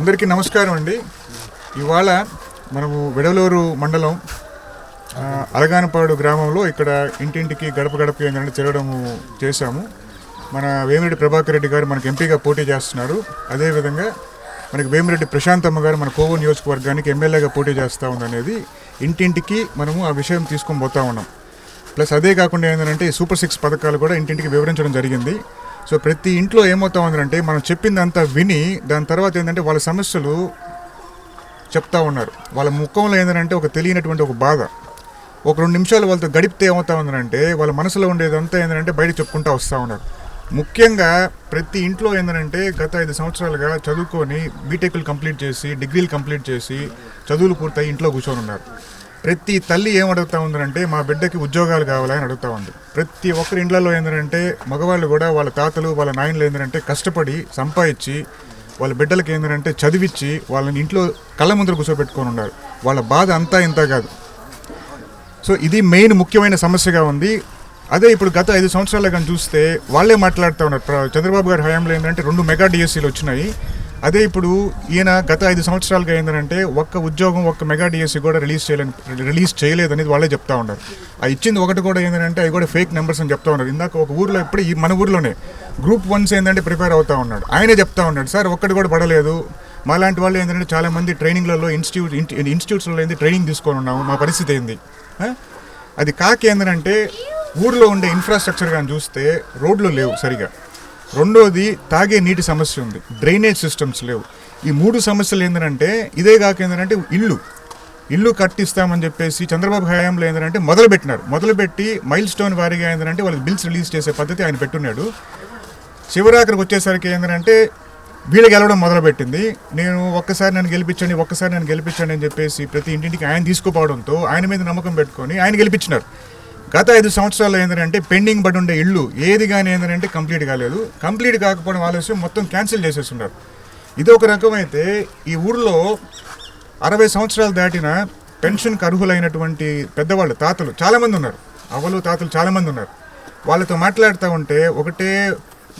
అందరికీ నమస్కారం అండి. ఇవాళ మనము విడలూరు మండలం అలగానపాడు గ్రామంలో ఇక్కడ ఇంటింటికి గడప గడప ఏంటంటే తిరగడము చేశాము. మన వేమిరెడ్డి ప్రభాకర్ రెడ్డి గారు మనకు ఎంపీగా పోటీ చేస్తున్నారు. అదేవిధంగా మనకి వేమిరెడ్డి ప్రశాంతమ్మ గారు మన కోవూరు నియోజకవర్గానికి ఎమ్మెల్యేగా పోటీ చేస్తూ ఉందనేది ఇంటింటికి మనము ఆ విషయం తీసుకొని పోతా ఉన్నాం. ప్లస్ అదే కాకుండా ఏంటంటే సూపర్ సిక్స్ పథకాలు కూడా ఇంటింటికి వివరించడం జరిగింది. సో ప్రతి ఇంట్లో ఏమవుతా ఉందంటే మనం చెప్పిందంతా విని దాని తర్వాత ఏంటంటే వాళ్ళ సమస్యలు చెప్తా ఉన్నారు. వాళ్ళ ముఖంలో ఏంటంటే ఒక తెలియనటువంటి ఒక బాధ. ఒక రెండు నిమిషాలు వాళ్ళతో గడిపితే ఏమవుతా ఉందంటే వాళ్ళ మనసులో ఉండేదంతా ఏంటంటే బయట చెప్పుకుంటూ వస్తూ ఉన్నారు. ముఖ్యంగా ప్రతి ఇంట్లో ఏంటంటే గత ఐదు సంవత్సరాలుగా చదువుకొని బీటెక్లు కంప్లీట్ చేసి డిగ్రీలు కంప్లీట్ చేసి చదువులు పూర్తయి ఇంట్లో కూర్చొని ఉన్నారు. ప్రతి తల్లి ఏం అడుగుతా ఉందంటే మా బిడ్డకి ఉద్యోగాలు కావాలని అడుగుతా ఉంది. ప్రతి ఒక్కరి ఇండ్లలో ఏంటంటే మగవాళ్ళు కూడా వాళ్ళ తాతలు వాళ్ళ నాయనలు ఏంటంటే కష్టపడి సంపాదించి వాళ్ళ బిడ్డలకి ఏంటంటే చదివించి వాళ్ళని ఇంట్లో కళ్ళ ముందర కూర్చోబెట్టుకొని ఉన్నారు వాళ్ళ బాధ అంతా ఇంత కాదు. సో ఇది మెయిన్ ముఖ్యమైన సమస్యగా ఉంది. అదే ఇప్పుడు గత ఐదు సంవత్సరాలు కానీ చూస్తే వాళ్ళే మాట్లాడుతూ ఉన్నారు. చంద్రబాబు గారి హయాంలో ఏంటంటే రెండు మెగా డిఎస్సీలు వచ్చినాయి. అదే ఇప్పుడు ఈయన గత ఐదు సంవత్సరాలుగా ఏంటంటే ఒక్క ఉద్యోగం ఒక్క మెగా డిఎస్సి కూడా రిలీజ్ చేయలేని రిలీజ్ చేయలేదనేది వాళ్ళే చెప్తా ఉన్నారు. ఆ ఇచ్చింది ఒకటి కూడా ఏంటంటే అవి కూడా ఫేక్ నెంబర్స్ అని చెప్తా ఉన్నారు. ఇందాక ఒక ఊర్లో ఇప్పుడు ఈ మన ఊర్లోనే గ్రూప్ వన్స్ ఏంటంటే ప్రిపేర్ అవుతా ఉన్నాడు. ఆయనే చెప్తా ఉన్నాడు సార్ ఒక్కటి కూడా పడలేదు. మాలాంటి వాళ్ళు ఏంటంటే చాలా మంది ట్రైనింగ్లలో ఇన్స్టిట్యూట్ ఇన్స్టిట్యూట్స్లో ఏంది ట్రైనింగ్ తీసుకొని ఉన్నాము. మా పరిస్థితి ఏంది? అది కాక ఏంటంటే ఊర్లో ఉండే ఇన్ఫ్రాస్ట్రక్చర్ కానీ చూస్తే రోడ్లు లేవు సరిగా. రెండోది తాగే నీటి సమస్య ఉంది. డ్రైనేజ్ సిస్టమ్స్ లేవు. ఈ మూడు సమస్యలు ఏంటంటే ఇదే కాక ఏంటంటే ఇల్లు. ఇల్లు కట్టిస్తామని చెప్పేసి చంద్రబాబు హయాంలో ఏంటంటే మొదలుపెట్టినారు. మొదలుపెట్టి మైల్ స్టోన్ వారీగా ఏంటంటే వాళ్ళకి బిల్స్ రిలీజ్ చేసే పద్ధతి ఆయన పెట్టున్నాడు. శివరాత్రికి వచ్చేసరికి ఏంటంటే వీళ్ళు గెలవడం మొదలుపెట్టింది. నేను ఒక్కసారి నన్ను గెలిపించండి ఒక్కసారి నన్ను గెలిపించండి అని చెప్పేసి ప్రతి ఇంటింటికి ఆయన తీసుకుపోవడంతో ఆయన మీద నమ్మకం పెట్టుకొని ఆయన గెలిపించినారు. గత ఐదు సంవత్సరాలు ఏంటంటే పెండింగ్ పడి ఉండే ఇల్లు ఏది కానీ ఏంటంటే కంప్లీట్ కాలేదు. కంప్లీట్ కాకపోవడం ఆలస్యం మొత్తం క్యాన్సిల్ చేసేస్తున్నారు. ఇది ఒక రకమైతే ఈ ఊర్లో అరవై సంవత్సరాలు దాటిన పెన్షన్కి అర్హులైనటువంటి పెద్దవాళ్ళు తాతలు చాలామంది ఉన్నారు. అవ్వలు తాతలు చాలామంది ఉన్నారు. వాళ్ళతో మాట్లాడుతూ ఉంటే ఒకటే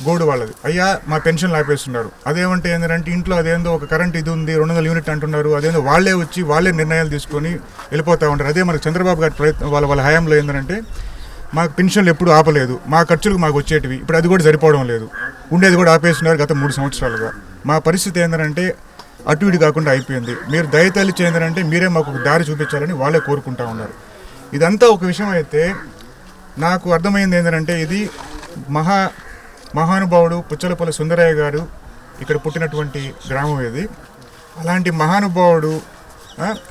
గోడు వాళ్ళది. అయ్యా మా పెన్షన్లు ఆపేస్తున్నారు అదేమంటే ఏంటంటే ఇంట్లో అదేందో ఒక కరెంట్ ఇది ఉంది రెండు వందల యూనిట్ అంటున్నారు అదేందో వాళ్ళే వచ్చి వాళ్ళే నిర్ణయాలు తీసుకొని వెళ్ళిపోతూ ఉంటారు అదే మనకు చంద్రబాబు గారి ప్రయత్నం వాళ్ళ వాళ్ళ హయాంలో ఏంటంటే మాకు పెన్షన్లు ఎప్పుడు ఆపలేదు మా ఖర్చులకు మాకు వచ్చేటివి ఇప్పుడు అది కూడా సరిపోవడం లేదు. ఉండేది కూడా ఆపేస్తున్నారు గత మూడు సంవత్సరాలుగా. మా పరిస్థితి ఏంటంటే అటు ఇటు కాకుండా అయిపోయింది. మీరు దయతల్లి చేయందంటే మీరే మాకు ఒక దారి చూపించాలని వాళ్ళే కోరుకుంటా ఉన్నారు. ఇదంతా ఒక విషయం అయితే నాకు అర్థమైంది ఏంటంటే ఇది మహా మహానుభావుడు పుచ్చలపల్లి సుందరయ్య గారు ఇక్కడ పుట్టినటువంటి గ్రామం ఇది. అలాంటి మహానుభావుడు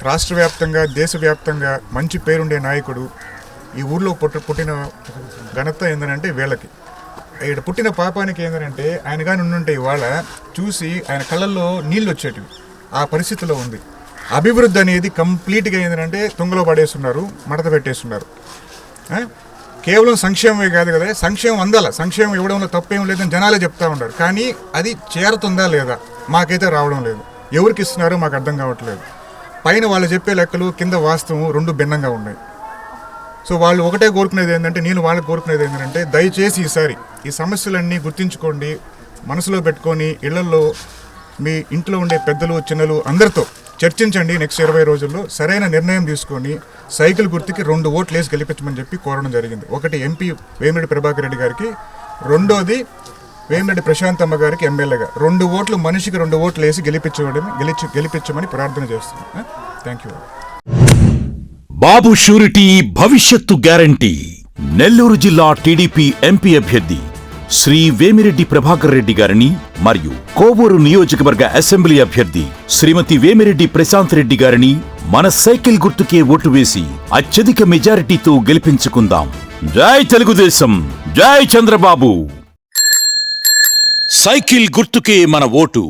రాష్ట్ర వ్యాప్తంగా దేశవ్యాప్తంగా మంచి పేరుండే నాయకుడు ఈ ఊర్లో పుట్ట పుట్టిన ఘనత ఏంటంటే వీళ్ళకి. ఇక్కడ పుట్టిన పాపానికి ఏంటంటే ఆయన కానీ ఉండుంటే ఇవాళ చూసి ఆయన కళ్ళల్లో నీళ్ళు వచ్చేటివి ఆ పరిస్థితిలో ఉంది. అభివృద్ధి అనేది కంప్లీట్గా ఏంటంటే తుంగలో పడేస్తున్నారు మడత పెట్టేస్తున్నారు. కేవలం సంక్షేమమే కాదు కదా సంక్షేమం అందాల సంక్షేమం ఇవ్వడంలో తప్పేం లేదని జనాలే చెప్తా ఉంటారు కానీ అది చేరుతుందా లేదా మాకైతే రావడం లేదు. ఎవరికి ఇస్తున్నారో మాకు అర్థం కావట్లేదు. పైన వాళ్ళు చెప్పే లెక్కలు కింద వాస్తవం రెండు భిన్నంగా ఉన్నాయి. సో వాళ్ళు ఒకటే కోరుకునేది ఏంటంటే నేను వాళ్ళకి కోరుకునేది ఏంటంటే దయచేసి ఈసారి ఈ సమస్యలన్నీ గుర్తించుకోండి మనసులో పెట్టుకొని ఇళ్ళలో మీ ఇంట్లో ఉండే పెద్దలు చిన్నలు అందరితో చర్చించండి నెక్స్ట్ ఇరవై రోజుల్లో సరైన నిర్ణయం తీసుకొని సైకిల్ గుర్తుకి రెండు ఓట్లు వేసి గెలిపించమని చెప్పి కోరడం జరిగింది. ఒకటి ఎంపీ వేమిరెడ్డి ప్రభాకర్ రెడ్డి గారికి రెండోది వేమిరెడ్డి ప్రశాంతమ్మ గారికి ఎమ్మెల్యేగా రెండు ఓట్లు మనిషికి రెండు ఓట్లు వేసి గెలిపించడం గెలిచి గెలిపించమని ప్రార్థన చేస్తున్నాను థ్యాంక్ యూ బాబు షూరిటీ భవిష్యత్తు గ్యారంటీ. నెల్లూరు జిల్లా టీడీపీ ఎంపీ అభ్యర్థి శ్రీ వేమిరెడ్డి ప్రభాకర్ రెడ్డి గారిని మరియు కోవూరు నియోజకవర్గ అసెంబ్లీ అభ్యర్థి శ్రీమతి వేమిరెడ్డి ప్రశాంత్ రెడ్డి గారిని మన సైకిల్ గుర్తుకే ఓటు వేసి అత్యధిక మెజారిటీతో గెలిపించుకుందాం. జై తెలుగుదేశం జై చంద్రబాబు. సైకిల్ గుర్తుకే మన ఓటు.